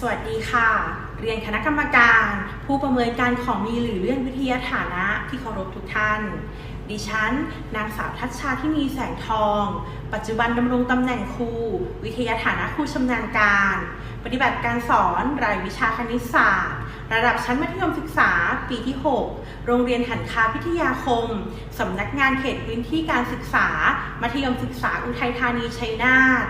สวัสดีค่ะ เรียนคณะกรรมการ ผู้ประเมินการของมีหรือเลื่อนวิทยาฐานะที่เคารพทุกท่าน ดิฉัน นางสาวทัชชาที่มีแสงทอง ปัจจุบันดำรงตำแหน่งครู วิทยาฐานะครูชำนาญการ ปฏิบัติการสอนรายวิชาคณิตศาสตร์ ระดับชั้นมัธยมศึกษา ปีที่ 6 โรงเรียนหันคาพิทยาคม สำนักงานเขตพื้นที่การศึกษา มัธยมศึกษาอุทัยธานีชัยนาท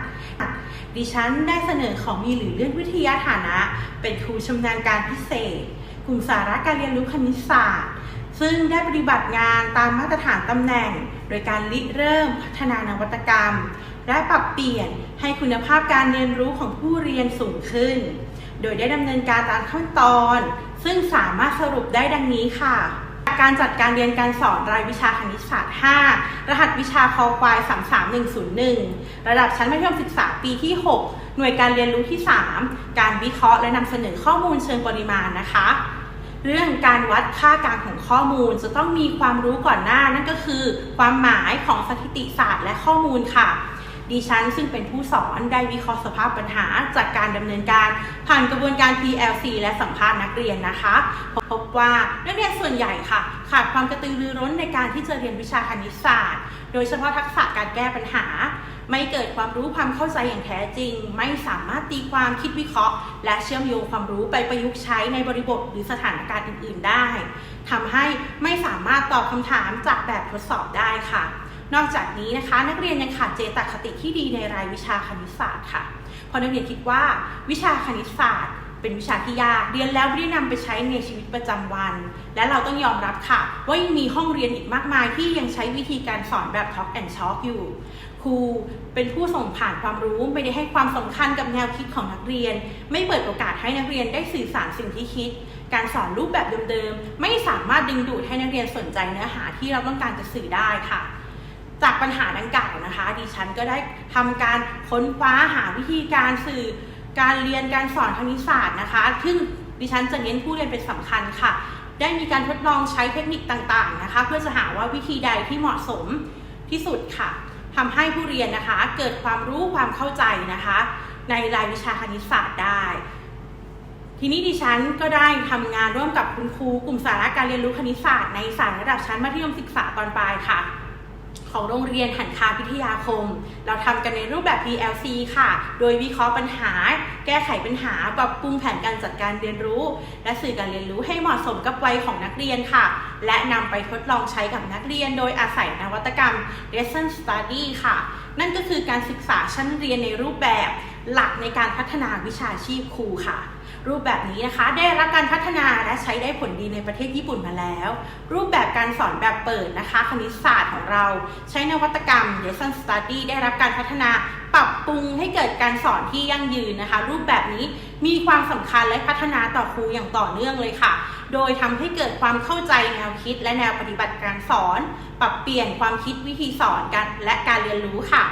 ดิฉันได้เสนอของมีหรือเลื่อนวิทยาฐานะ เป็นครูชำนาญการพิเศษ กลุ่มสาระการเรียนรู้คณิตศาสตร์ ซึ่งได้ปฏิบัติงานตามมาตรฐานตำแหน่ง โดยการริเริ่มพัฒนานวัตกรรม และปรับเปลี่ยนให้คุณภาพการเรียนรู้ของผู้เรียนสูงขึ้น โดยได้ดำเนินการตามขั้นตอน ซึ่งสามารถสรุปได้ดังนี้ค่ะการจัดการเรียนการสอนรายวิชาคณิตศาสตร์ 5 รหัสวิชาคอควาย 33101 ระดับชั้นมัธยมศึกษาปีที่ 6 หน่วยการเรียนรู้ที่ 3 การวิเคราะห์และนำเสนอข้อมูลเชิงปริมาณนะคะ เรื่องการวัดค่ากลางของข้อมูล จะต้องมีความรู้ก่อนหน้านั่นก็คือ ความหมายของสถิติศาสตร์และข้อมูลค่ะ ดิฉันซึ่งเป็นผู้สอนได้วิเคราะห์สภาพปัญหาจากการดำเนินการ ผ่านกระบวนการ PLC และสัมภาษณ์นักเรียนนะคะ พบว่านักเรียนส่วนใหญ่ค่ะ ขาดความกระตือรือร้นในการที่จะเรียนวิชาคณิตศาสตร์ โดยเฉพาะทักษะการแก้ปัญหา ไม่เกิดความรู้ความเข้าใจอย่างแท้จริง ไม่สามารถตีความคิดวิเคราะห์ และเชื่อมโยงความรู้ไปประยุกต์ใช้ในบริบทหรือสถานการณ์อื่น ๆ ได้ทำให้ไม่สามารถตอบคำถามจากแบบทดสอบได้ค่ะ นอกจากนี้นะคะ นักเรียนยังขาดเจตคติที่ดีในรายวิชาคณิตศาสตร์ค่ะเพราะนักเรียนคิดว่าวิชาคณิตศาสตร์ เป็นวิชาที่ยาก เรียนแล้วไม่ได้นำไปใช้ในชีวิตประจำวัน และเราต้องยอมรับค่ะ ว่ายังมีห้องเรียนอีกมากมายที่ยังใช้วิธีการสอนแบบ Talk and Talk อยู่ ครูเป็นผู้ส่งผ่านความรู้ไม่ได้ให้ความสำคัญกับแนวคิดของนักเรียน ไม่เปิดโอกาสให้นักเรียนได้สื่อสารสิ่งที่คิด การสอนรูปแบบเดิมๆไม่สามารถดึงดูดให้นักเรียนสนใจเนื้อหาที่เราต้องการจะสื่อได้ค่ะจากปัญหาดังกล่าวนะคะ ดิฉันก็ได้ทำการค้นคว้าหาวิธีการสื่อ การเรียนการสอนคณิตศาสตร์นะคะ ซึ่งดิฉันจะเน้นผู้เรียนเป็นสำคัญค่ะ ได้มีการทดลองใช้เทคนิคต่างๆนะคะ เพื่อจะหาว่าวิธีใดที่เหมาะสมที่สุดค่ะทำให้ผู้เรียนนะคะ เกิดความรู้ความเข้าใจนะคะ ในรายวิชาคณิตศาสตร์ได้ ทีนี้ดิฉันก็ได้ทำงานร่วมกับคุณครูกลุ่มสาระการเรียนรู้คณิตศาสตร์ในสายระดับชั้นมัธยมศึกษาตอนปลายค่ะ ของโรงเรียนหันคาพิทยาคม เราทำกันในรูปแบบ PLC ค่ะ โดยวิเคราะห์ปัญหา แก้ไขปัญหา ปรับปรุงแผนการจัดการเรียนรู้ และสื่อการเรียนรู้ให้เหมาะสมกับวัยของนักเรียนค่ะ และนำไปทดลองใช้กับนักเรียน โดยอาศัยนวัตกรรม Lesson Study ค่ะ นั่นก็คือการศึกษาชั้นเรียนในรูปแบบหลักในการพัฒนาวิชาชีพครูค่ะ รูปแบบนี้นะคะได้รับการพัฒนาและใช้ได้ผลดีในประเทศญี่ปุ่นมาแล้ว รูปแบบการสอนแบบเปิดนะคะ คณิตศาสตร์ของเรา ใช้นวัตกรรม Lesson Study ได้รับการพัฒนาปรับปรุงให้เกิดการสอนที่ยั่งยืนนะคะ รูปแบบนี้มีความสำคัญและพัฒนาต่อครูอย่างต่อเนื่องเลยค่ะ โดยทำให้เกิดความเข้าใจแนวคิดและแนวปฏิบัติการสอน ปรับเปลี่ยนความคิดวิธีสอนกันและการเรียนรู้ค่ะ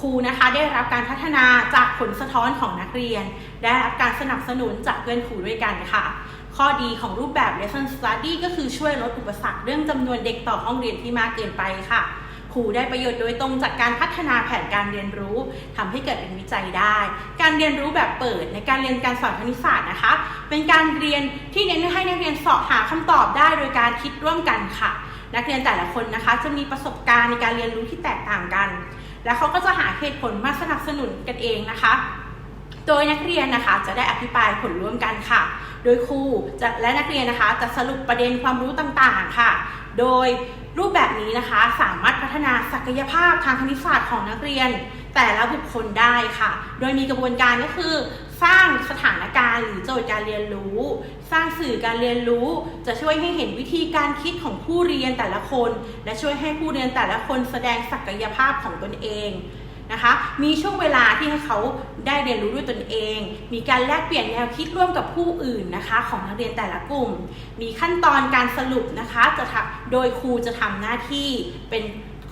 ครูนะคะได้รับการพัฒนาจากผลสะท้อนของนักเรียน ได้รับการสนับสนุนจากเพื่อนครูด้วยกันค่ะ ข้อดีของรูปแบบ Lesson Study ก็คือช่วยลดอุปสรรคเรื่องจำนวนเด็กต่อห้องเรียนที่มากเกินไปค่ะครูได้ประโยชน์โดยตรงจากการพัฒนาแผนการเรียนรู้ทำให้เกิดเป็นวิจัยได้ การเรียนรู้แบบเปิดในการเรียนการสอนคณิตศาสตร์นะคะ เป็นการเรียนที่เน้นให้นักเรียนสอบหาคำตอบได้โดยการคิดร่วมกันค่ะ นักเรียนแต่ละคนนะคะ จะมีประสบการณ์ในการเรียนรู้ที่แตกต่างกัน แล้วเขาก็จะหาเหตุผลมาสนับสนุนกันเองนะคะ โดยนักเรียนนะคะจะได้อภิปรายผลร่วมกันค่ะ โดยครูจะและนักเรียนนะคะจะสรุปประเด็นความรู้ต่างๆค่ะ โดยรูปแบบนี้นะคะสามารถพัฒนาศักยภาพทางคณิตศาสตร์ของนักเรียนแต่ละบุคคลได้ค่ะ โดยมีกระบวนการก็คือ สร้างสถานการณ์หรือโจทย์การเรียนรู้ สร้างสื่อการเรียนรู้ จะช่วยให้เห็นวิธีการคิดของผู้เรียนแต่ละคน และช่วยให้ผู้เรียนแต่ละคนแสดงศักยภาพของตนเองนะคะ มีช่วงเวลาที่ให้เขาได้เรียนรู้ด้วยตนเอง มีการแลกเปลี่ยนแนวคิดร่วมกับผู้อื่นนะคะ ของนักเรียนแต่ละกลุ่ม มีขั้นตอนการสรุปนะคะ จะทำโดยครูจะทำหน้าที่เป็น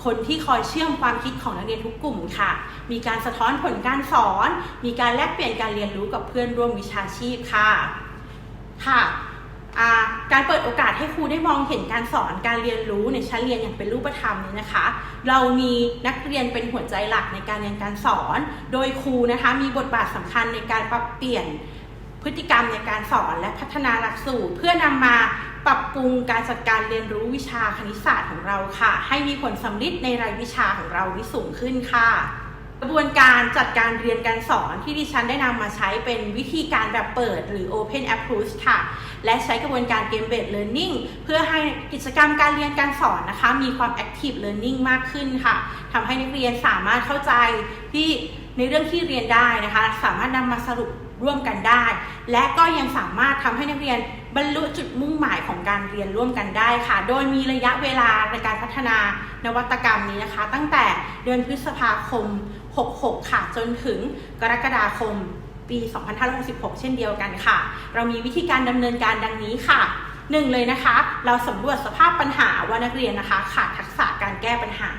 คนที่คอยเชื่อมความคิดของนักเรียนทุกกลุ่มค่ะ มีการสะท้อนผลการสอน มีการแลกเปลี่ยนการเรียนรู้กับเพื่อนร่วมวิชาชีพค่ะ ค่ะการเปิดโอกาสให้ครูได้มองเห็นการสอนการเรียนรู้ในชั้นเรียนอย่างเป็นรูปธรรมนี้นะคะ เรามีนักเรียนเป็นหัวใจหลักในการเรียนการสอน โดยครูนะคะมีบทบาทสำคัญในการปรับเปลี่ยน พฤติกรรมในการสอนและพัฒนาหลักสูตร เพื่อนำมาปรับปรุงการจัดการเรียนรู้วิชาคณิตศาสตร์ของเราค่ะ ให้มีผลสำลิดในรายวิชาของเราที่สูงขึ้นค่ะ กระบวนการจัดการเรียนการสอนที่ดิฉันได้นำมาใช้เป็นวิธีการแบบเปิดหรือ Open Approach ค่ะ และใช้กระบวนการ Game Based Learning เพื่อให้กิจกรรมการเรียนการสอนนะคะ มีความ Active Learning มากขึ้นค่ะทำให้นักเรียนสามารถเข้าใจที่ในเรื่องที่เรียนได้นะคะ สามารถนำมาสรุป ร่วมกันได้ และก็ยังสามารถทำให้นักเรียนบรรลุจุดมุ่งหมายของการเรียนร่วมกันได้ค่ะ โดยมีระยะเวลาในการพัฒนานวัตกรรมนี้นะคะ ตั้งแต่เดือนพฤษภาคม 66 ค่ะ จนถึงกรกฎาคมปี 2566 เช่นเดียวกันค่ะ เรามีวิธีการดำเนินการดังนี้ค่ะหนึ่งเลยนะคะ เราสำรวจสภาพปัญหาว่านักเรียนนะคะ ขาดทักษะการแก้ปัญหา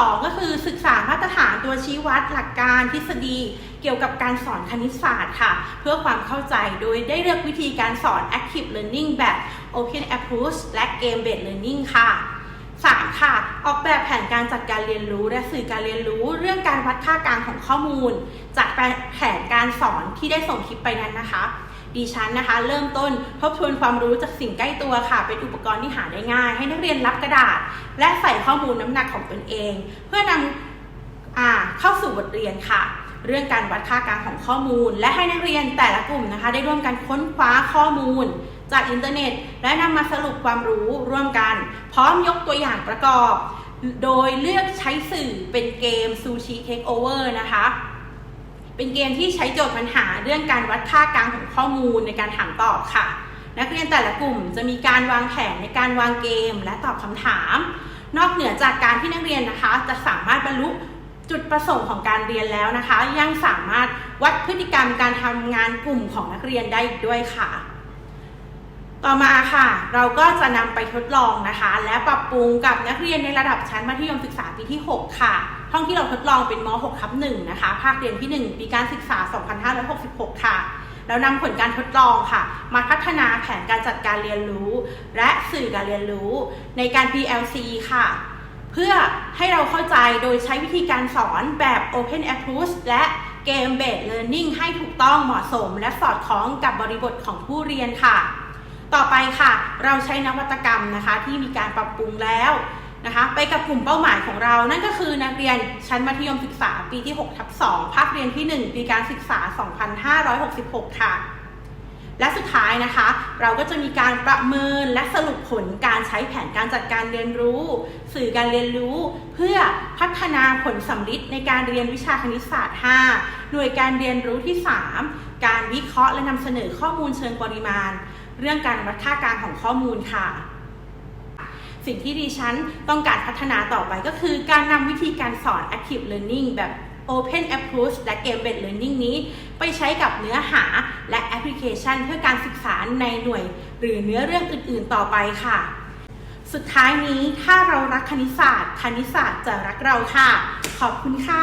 2 ก็คือศึกษามาตรฐานตัวชี้วัดหลักการทฤษฎี เกี่ยวกับการสอนคณิตศาสตร์ค่ะ เพื่อความเข้าใจโดยได้เลือกวิธีการสอน Active Learning แบบ Open Approach และ Game Based Learning ค่ะ 3. ค่ะ ออกแบบแผนการจัดการเรียนรู้ และสื่อการเรียนรู้เรื่องการวัดค่ากลางของข้อมูล จากแผนการสอนที่ได้ส่งคลิปไปนั้นนะคะ ดิฉันนะคะ เริ่มต้นทบทวนความรู้จากสิ่งใกล้ตัวค่ะ เป็นอุปกรณ์ที่หาได้ง่าย ให้นักเรียนรับกระดาษ และใส่ข้อมูลน้ำหนักของตนเอง เพื่อนำเข้าสู่บทเรียนค่ะ เรื่องการวัดค่ากลางของข้อมูล และให้นักเรียนแต่ละกลุ่มนะคะ ได้ร่วมกันค้นคว้าข้อมูล จากอินเทอร์เน็ต และนำมาสรุปความรู้ร่วมกัน พร้อมยกตัวอย่างประกอบ โดยเลือกใช้สื่อเป็นเกมซูชิเทคโอเวอร์นะคะ เป็นเกมที่ใช้โจทย์ปัญหาเรื่องการวัดค่ากลางของข้อมูลในการถามตอบค่ะ นักเรียนแต่ละกลุ่มจะมีการวางแผนในการวางเกม และตอบคำถาม นอกเหนือจากการที่นักเรียนนะคะ จะสามารถบรรลุจุดประสงค์ของการเรียนแล้วนะคะ ยังสามารถวัดพฤติกรรมการทำงานกลุ่มของนักเรียนได้อีกด้วยค่ะ ต่อมาค่ะ เราก็จะนำไปทดลองนะคะ และปรับปรุงกับนักเรียนในระดับชั้นมัธยมศึกษาปีที่ 6 ค่ะ ห้องที่เราทดลองเป็นม .6 ทับ1นะคะ ภาคเรียนที่ 1 ปีการศึกษา 2566 ค่ะแล้วนำผลการทดลองค่ะ มาพัฒนาแผนการจัดการเรียนรู้ และสื่อการเรียนรู้ในการ PLC ค่ะ เพื่อให้เราเข้าใจโดยใช้วิธีการสอนแบบ Open Approach และ Game Based Learning ให้ถูกต้องเหมาะสม และสอดคล้องกับบริบทของผู้เรียนค่ะ ต่อไปค่ะ เราใช้นวัตกรรมนะคะที่มีการปรับปรุงแล้วนะคะไปกับกลุ่มเป้าหมายของเรา นั่นก็คือนักเรียนชั้นมัธยมศึกษาปีที่6ทับ2ภาคเรียนที่ 1 ปีการศึกษา 2566 ค่ะ และสุดท้ายนะคะ เราก็จะมีการประเมินและสรุปผลการใช้แผนการจัดการเรียนรู้ สื่อการเรียนรู้ เพื่อพัฒนาผลสำลิดในการเรียนวิชาคณิตศาสตร์ 5 หน่วยการเรียนรู้ที่ 3 การวิเคราะห์และนำเสนอข้อมูลเชิงปริมาณ เรื่องการวัดค่ากลางของข้อมูลค่ะ สิ่งที่ดิฉันต้องการพัฒนาต่อไปก็คือการนำวิธีการสอน Active Learning แบบ Open Approach และ Game Based Learning นี้ ไปใช้กับเนื้อหาและแอปพลิเคชันเพื่อการศึกษาในหน่วย หรือเนื้อเรื่องอื่น ๆ ต่อไปค่ะ สุดท้ายนี้ถ้าเรารักคณิตศาสตร์ คณิตศาสตร์จะรักเราค่ะ ขอบคุณค่ะ